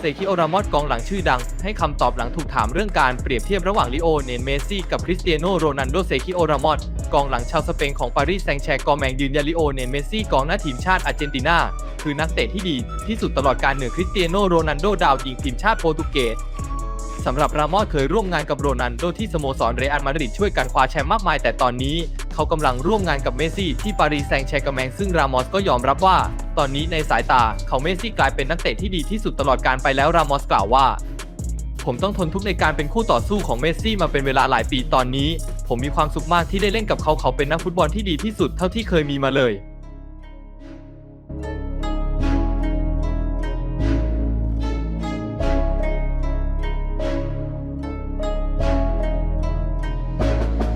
เซคิโอรามอสกองหลังชื่อดัง ให้คำตอบหลังถูกถามเรื่องการเปรียบเทียบระหว่างลิโอเนลเมสซี่กับคริสเตียโนโรนัลโดเซคิโอรามอสกองหลังชาวสเปนของปารีสแซงแชร์กอแมงยืนยันลิโอเนลเมสซี่กองหน้าทีมชาติอาร์เจนตินาคือนักเตะที่ดีที่สุดตลอดการเหนือคริสเตียโนโรนัลโดดาวยิงทีมชาติโปรตุเกสสำหรับรามอสเคยร่วมงานกับโรนัลโดที่สโมสรเรอัลมาดริดช่วยกันคว้าแชมป์มากมายแต่ตอนนี้ เขากำลังร่วมงานกับเมสซี่ที่ปารีสแซงต์แชร์กแมงซึ่งรามอสก็ยอมรับว่า ตอนนี้ในสายตาเขาเมสซี่กลายเป็นนักเตะที่ดีที่สุดตลอดการไปแล้วรามอสกล่าวว่า ผมต้องทนทุกข์ในการเป็นคู่ต่อสู้ของเมสซี่มาเป็นเวลาหลายปีตอนนี้ ผมมีความสุขมากที่ได้เล่นกับเขาเขาเป็นนักฟุตบอลที่ดีที่สุดเท่าที่เคยมีมาเลย